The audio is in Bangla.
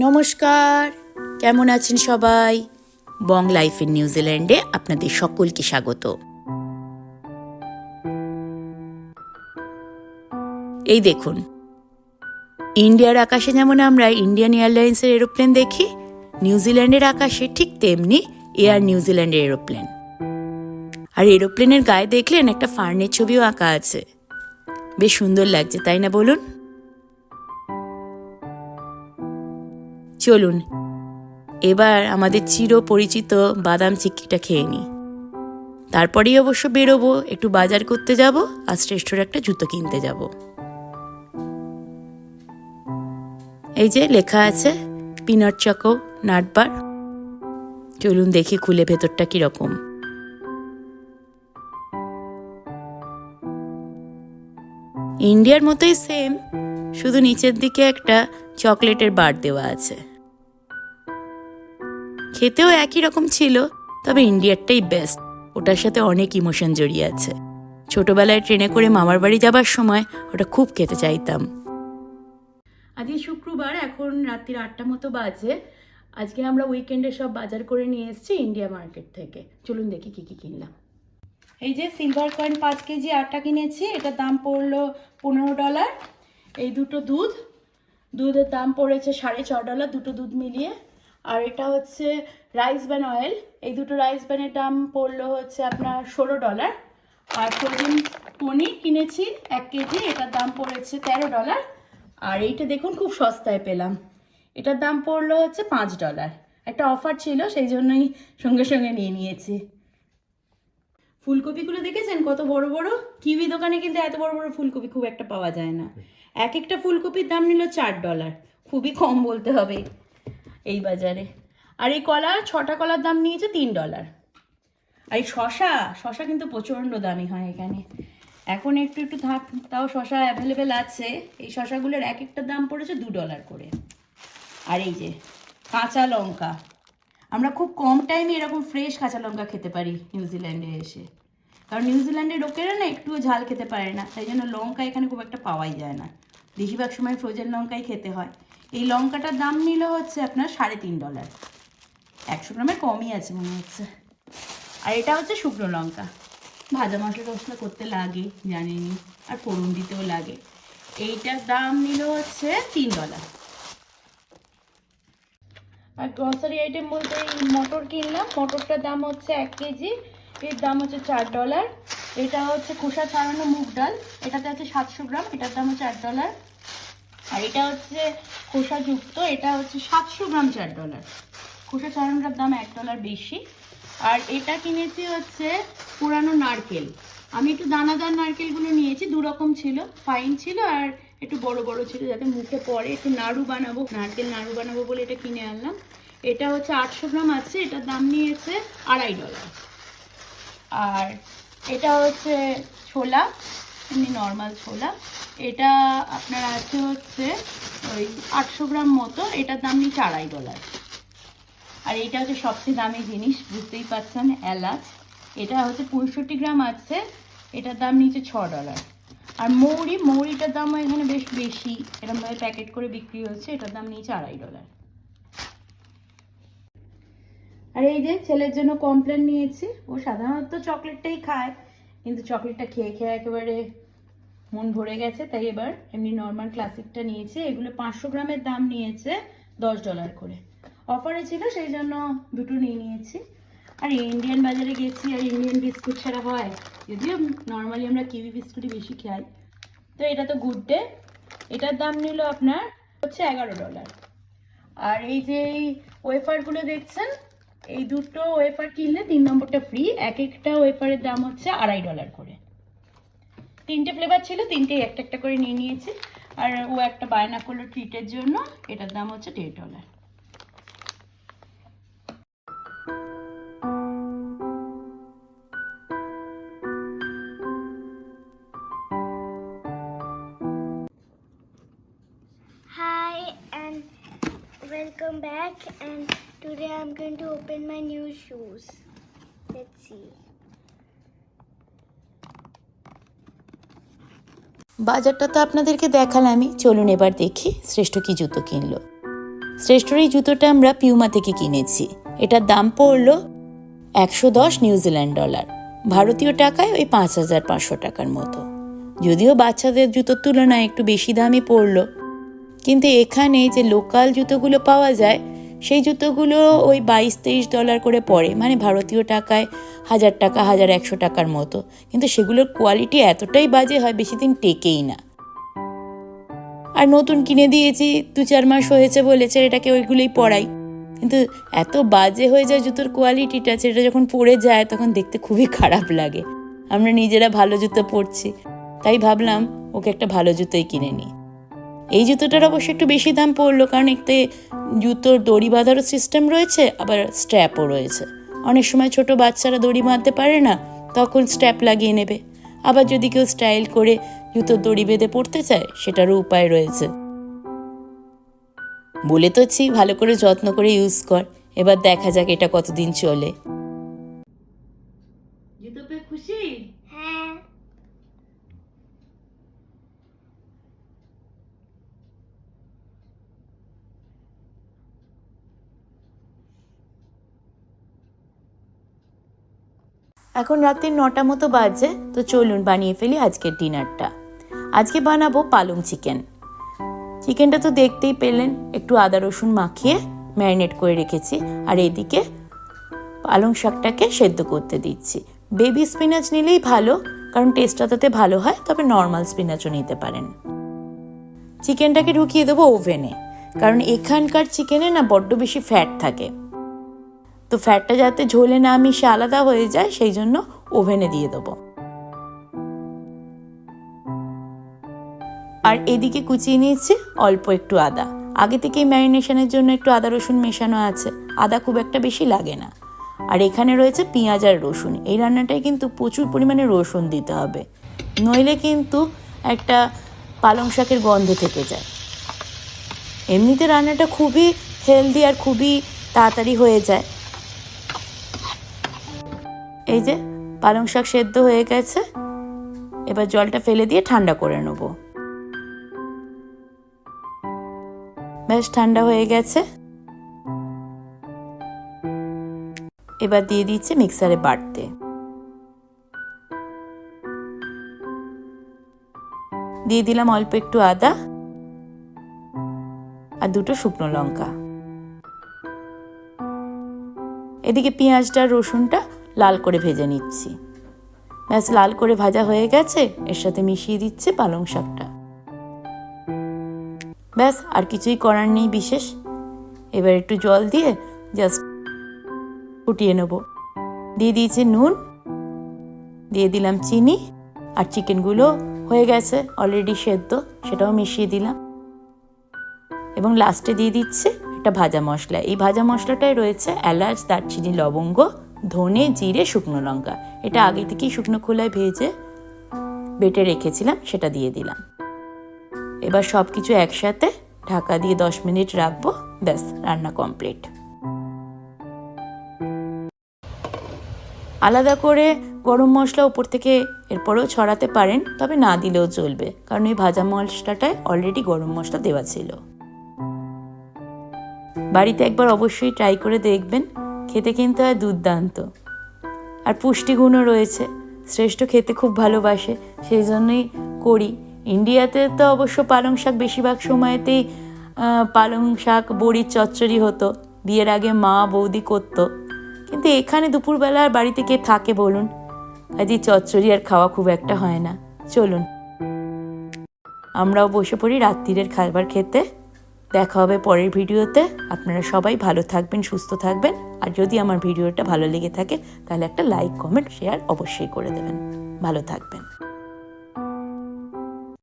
নমস্কার। কেমন আছেন সবাই? বং লাইফ ইন নিউজিল্যান্ডে আপনাদের সকলকে স্বাগত। এই দেখুন, ইন্ডিয়ার আকাশে যেমন আমরা ইন্ডিয়ান এয়ারলাইন্সের এরোপ্লেন দেখি নিউজিল্যান্ডের আকাশে ঠিক তেমনি এয়ার নিউজিল্যান্ডের এরোপ্লেন। আর এরোপ্লেনের গায়ে দেখলেন একটা ফার্নের ছবিও আঁকা আছে। বেশ সুন্দর লাগছে, তাই না বলুন? চলুন, এবার আমাদের চির পরিচিত বাদাম চিক্কিটা খেয়ে নিই। তারপরেই অবশ্য বেরোবো, একটু বাজার করতে যাব, আর শ্রেষ্ঠর একটা জুতো কিনতে যাব। এই যে লেখা আছে, পিনাট চকো নাটবার চলুন দেখি খুলে ভেতরটা কীরকম। ইন্ডিয়ার মতোই সেম শুধু নিচের দিকে একটা চকলেটের বার দেওয়া আছে। খেতেও একই রকম ছিল, তবে ইন্ডিয়ারটাই বেস্ট ওটার সাথে অনেক ইমোশন জড়িয়ে আছে। ছোটবেলায় ট্রেনে করে মামার বাড়ি যাবার সময় ওটা খুব খেতে চাইতাম। আজকে শুক্রবার, এখন রাত্রির আটটা মতো বাজে। আজকে আমরা উইকেন্ডে সব বাজার করে নিয়ে এসেছি ইন্ডিয়া মার্কেট থেকে। চলুন দেখি কি কি কিনলাম। এই যে সিলভার কয়েন পাঁচ কেজি আটা কিনেছি, এটার দাম পড়ল পনেরো ডলার এই দুটো দুধ, দুধের দাম পড়েছে সাড়ে ছ ডলার দুটো দুধ মিলিয়ে। আর এটা হচ্ছে রাইস ব্যান অয়েল, এই দুটো রাইস ব্যানের দাম পড়ল হচ্ছে আপনার ষোলো ডলার। আর ফ্রোজেন পনির কিনেছি এক কেজি, এটার দাম পড়েছে তেরো ডলার। আর এইটা দেখুন খুব সস্তায় পেলাম। এটার দাম পড়ল হচ্ছে পাঁচ ডলার। একটা অফার ছিল, সেই জন্যই সঙ্গে সঙ্গে নিয়ে নিয়েছি। ফুলকপিগুলো দেখেছেন কত বড় বড়? কিউই দোকানে কিন্তু এত বড় বড় ফুলকপি খুব একটা পাওয়া যায় না। এক একটা ফুলকপির দাম নিল চার ডলার খুবই কম বলতে হবে এই বাজারে। আর এই কলা, ছটা কলার দাম নিয়েছে তিন ডলার আর এই শশা শশা কিন্তু প্রচণ্ড দামি হয় এখানে। এখন একটু একটু থাক, তাও শশা অ্যাভেলেবেল আছে। এই শশাগুলোর এক একটা দাম পড়েছে দু ডলার করে। আর এই যে, কাঁচা লঙ্কা। আমরা খুব কম টাইমে এরকম ফ্রেশ কাঁচা লঙ্কা খেতে পারি নিউজিল্যান্ডে এসে। কারণ নিউজিল্যান্ডের লোকেরা না একটুও ঝাল খেতে পারে না। তাই জন্য লঙ্কা এখানে খুব একটা পাওয়াই যায় না। বেশিরভাগ সময় ফ্রোজেন লঙ্কাই খেতে হয়। এই লঙ্কাটার দাম নিল হচ্ছে আপনার সাড়ে তিন ডলার একশো গ্রামের কমই আছে মনে হচ্ছে। আর এটা হচ্ছে শুকনো লঙ্কা। ভাজা মশলা টসলা করতে লাগে, জানিনি। আর ফোড়ন দিতেও লাগে। এইটার দাম নিল হচ্ছে তিন ডলার আর গ্রসারি আইটেম বলতে এই মটর কিনলাম। মটরটার দাম হচ্ছে এক কেজি। এর দাম হচ্ছে চার ডলার এটা হচ্ছে খোসা ছাড়ানো মুগ ডাল। এটাতে আছে সাতশো গ্রাম, এটার দাম হচ্ছে আট ডলার। আর এটা হচ্ছে খোসাযুক্ত এটা হচ্ছে সাতশো গ্রাম চার ডলার। খোসা ছাড়ানোটার দাম এক ডলার বেশি। আর এটা কিনেছি হচ্ছে পুরানো নারকেল। আমি একটু দানাদার নারকেলগুলো নিয়েছি দু রকম ছিল ফাইন ছিল, আর একটু বড় বড় ছিল, যাতে মুখে পড়ে। একটু নাড়ু বানাবো, নারকেল নাড়ু বানাবো বলে এটা কিনে আনলাম। এটা হচ্ছে আটশো গ্রাম আছে, এটার দাম নিয়েছে আড়াই ডলার। আর এটা হচ্ছে ছোলা, এমনি নর্মাল ছোলা। এটা আপনার আছে হচ্ছে ওই আটশো গ্রাম মতো, এটার দাম নিচ্ছে আড়াই ডলার। আর এটা হচ্ছে সবচেয়ে দামি জিনিস, বুঝতেই পারছেন, এলাচ। এটা হচ্ছে পঁয়ষট্টি গ্রাম আছে, এটার দাম নিচ্ছে ছ ডলার। আর মৌরি, মৌরিটার দামও এখানে বেশ বেশি এরকমভাবে প্যাকেট করে বিক্রি হচ্ছে, এটার দাম নিয়েছে আড়াই ডলার। আর এই যে ছেলের জন্য কমপ্লেন নিয়েছি, ও সাধারণত চকলেটটাই খায়, কিন্তু চকলেটটা খেয়ে খেয়ে একেবারে মন ভরে গেছে, তাই এবার এমনি নর্মাল ক্লাসিকটা নিয়েছে, এগুলো পাঁচশো গ্রামের দাম নিয়েছে দশ ডলার করে। অফারে ছিল, সেই জন্য দুটো নিয়ে নিয়েছি। আর ইন্ডিয়ান বাজারে গেছি, আর ইন্ডিয়ান বিস্কুট ছাড়া হয়, যদিও নর্মালি আমরা কিউই বিস্কুটই বেশি খাই। তো এটা তো গুড ডে এটার দাম নিল আপনার হচ্ছে এগারো ডলার আর এই যে ওয়েফারগুলো দেখছেন এই দুটো ওয়েফার কিনলে তিন নম্বরটা ফ্রি এক একটা ওয়েফারের দাম হচ্ছে আড়াই ডলার করে। তিনটে ফ্লেভার ছিল, তিনটেই একটা একটা করে নিয়ে নিয়েছি। আর ও একটা বায়না করল ট্রিটের জন্য, এটার দাম হচ্ছে দেড় dollar welcome back, and today I'm going to open my new shoes. Let's see. বাজারটা তো আপনাদেরকে দেখালামই চলুন এবার দেখি শ্রেষ্ঠ কি জুতো কিনলো। শ্রেষ্ঠর এই জুতোটা আমরা পিউমা থেকে কিনেছি। এটার দাম পড়ল একশো দশ নিউজিল্যান্ড ডলার। ভারতীয় টাকায় ওই পাঁচ হাজার পাঁচশো টাকার মতো। যদিও বাচ্চাদের জুতোর তুলনায় একটু বেশি দামই পড়ল। কিন্তু এখানে যে লোকাল জুতোগুলো পাওয়া যায়, সেই জুতোগুলো ওই বাইশ তেইশ ডলার করে পড়ে। মানে ভারতীয় টাকায় হাজার টাকা, হাজার একশো টাকার মতো। কিন্তু সেগুলোর কোয়ালিটি এতটাই বাজে হয়, বেশি দিন টেকেই না। আর নতুন কিনে দিয়েছি, দু চার মাস হয়েছে বলেছে, এটাকে ওইগুলোই পরাই। কিন্তু এত বাজে হয়ে যায় জুতোর কোয়ালিটিটা সেটা যখন পরে যায়, তখন দেখতে খুবই খারাপ লাগে। আমরা নিজেরা ভালো জুতো পরছি। তাই ভাবলাম, ওকে একটা ভালো জুতোই কিনে নিই। এই জুতোটার অবশ্য একটু বেশি দাম পড়ল, কারণ এতে জুতোর দড়ি বাঁধারও সিস্টেম রয়েছে, আবার স্ট্র্যাপও রয়েছে। অনেক সময় ছোট বাচ্চারা দড়ি বাঁধতে পারে না, তখন স্ট্র্যাপ লাগিয়ে নেবে। আবার যদি কেউ স্টাইল করে জুতোর দড়ি বেঁধে পড়তে চায়, সেটারও উপায় রয়েছে। বলে তোছি ভালো করে যত্ন করে ইউজ কর। এবার দেখা যাক এটা কতদিন চলে। এখন রাত্রি নটা মতো বাজে, তো চলুন বানিয়ে ফেলি আজকের ডিনারটা। আজকে বানাবো পালং চিকেন। চিকেনটা তো দেখতেই পেলেন, একটু আদা রসুন মাখিয়ে ম্যারিনেট করে রেখেছি, আর এদিকে পালং শাকটাকে সেদ্ধ করতে দিচ্ছি। বেবি স্পিনাচ নিলেই ভালো, কারণ টেস্টটা তাতে ভালো হয়, তবে নর্মাল স্পিনাচও নিতে পারেন। চিকেনটাকে ঢুকিয়ে দেবো ওভেনে কারণ এখানকার চিকেনে না বড্ড বেশি ফ্যাট থাকে। তো ফ্যাটটা যাতে ঝোলে না মিশে আলাদা হয়ে যায়, সেই জন্য ওভেনে দিয়ে দেবো। আর এদিকে কুচিয়ে নিয়েছি অল্প একটু আদা। আগে থেকেই ম্যারিনেশনের জন্য একটু আদা, রসুন মেশানো আছে। আদা খুব একটা বেশি লাগে না। আর এখানে রয়েছে পেঁয়াজ আর রসুন। এই রান্নাটায় কিন্তু প্রচুর পরিমাণে রসুন দিতে হবে। নইলে কিন্তু একটা পালং শাকের গন্ধ থেকে যায়। এমনিতে রান্নাটা খুবই হেলদি আর খুবই তাড়াতাড়ি হয়ে যায়। এই যে, পালং শাক সেদ্ধ হয়ে গেছে। এবার জলটা ফেলে দিয়ে ঠান্ডা করে নেব। বেশ, ঠান্ডা হয়ে গেছে। এবার দিয়ে দিচ্ছে মিক্সারে বাটতে দিয়ে দিলাম অল্প একটু আদা আর দুটো শুকনো লঙ্কা। এদিকে পেঁয়াজটা, রসুনটা লাল করে ভেজে নিচ্ছি। ব্যাস, লাল করে ভাজা হয়ে গেছে, এর সাথে মিশিয়ে দিচ্ছে পালং শাকটা। ব্যাস, আর কিছুই করার নেই বিশেষ। এবার একটু জল দিয়ে জাস্ট ফুটিয়ে নেব। দিয়ে দিয়েছি নুন, দিয়ে দিলাম চিনি, আর চিকেনগুলো হয়ে গেছে অলরেডি সেদ্ধ, সেটাও মিশিয়ে দিলাম। এবং লাস্টে দিয়ে দিচ্ছে একটা ভাজা মশলা। এই ভাজা মশলাটায় রয়েছে এলাচ, দারচিনি, লবঙ্গ ধনে, জিরে, শুকনো লঙ্কা। এটা আগে থেকেই শুকনো খোলায় ভেজে বেটে রেখেছিলাম, সেটা দিয়ে দিলাম। এবার সব কিছু একসাথে ঢাকা দিয়ে দশ মিনিট রাখব, ব্যাস, রান্না কমপ্লিট। আলাদা করে গরম মশলা উপর থেকে এরপরেও ছড়াতে পারেন, তবে না দিলেও চলবে, কারণ এই ভাজা মশলাটায় অলরেডি গরম মশলা দেওয়া ছিল। বাড়িতে একবার অবশ্যই ট্রাই করে দেখবেন। খেতে কিন্তু হয় দুর্দান্ত। আর পুষ্টিগুণও রয়েছে। শ্রেষ্ঠ খেতে খুব ভালোবাসে। সেই জন্যই করি। ইন্ডিয়াতে তো অবশ্য পালং শাক বেশিরভাগ সময়তেই পালং শাক, বড়ির চচ্চড়ি হতো। বিয়ের আগে মা বৌদি করতো। কিন্তু এখানে দুপুরবেলা আর বাড়িতে কে থাকে বলুন? কাজে চচ্চড়ি আর খাওয়া খুব একটা হয় না। চলুন। আমরাও বসে পড়ি রাত্রিরের খাবার খেতে। দেখা হবে পরের ভিডিওতে। আপনারা সবাই ভালো থাকবেন, সুস্থ থাকবেন। আর যদি আমার ভিডিওটা ভালো লেগে থাকে, তাহলে একটা লাইক কমেন্ট শেয়ার অবশ্যই করে দেবেন। ভালো থাকবেন।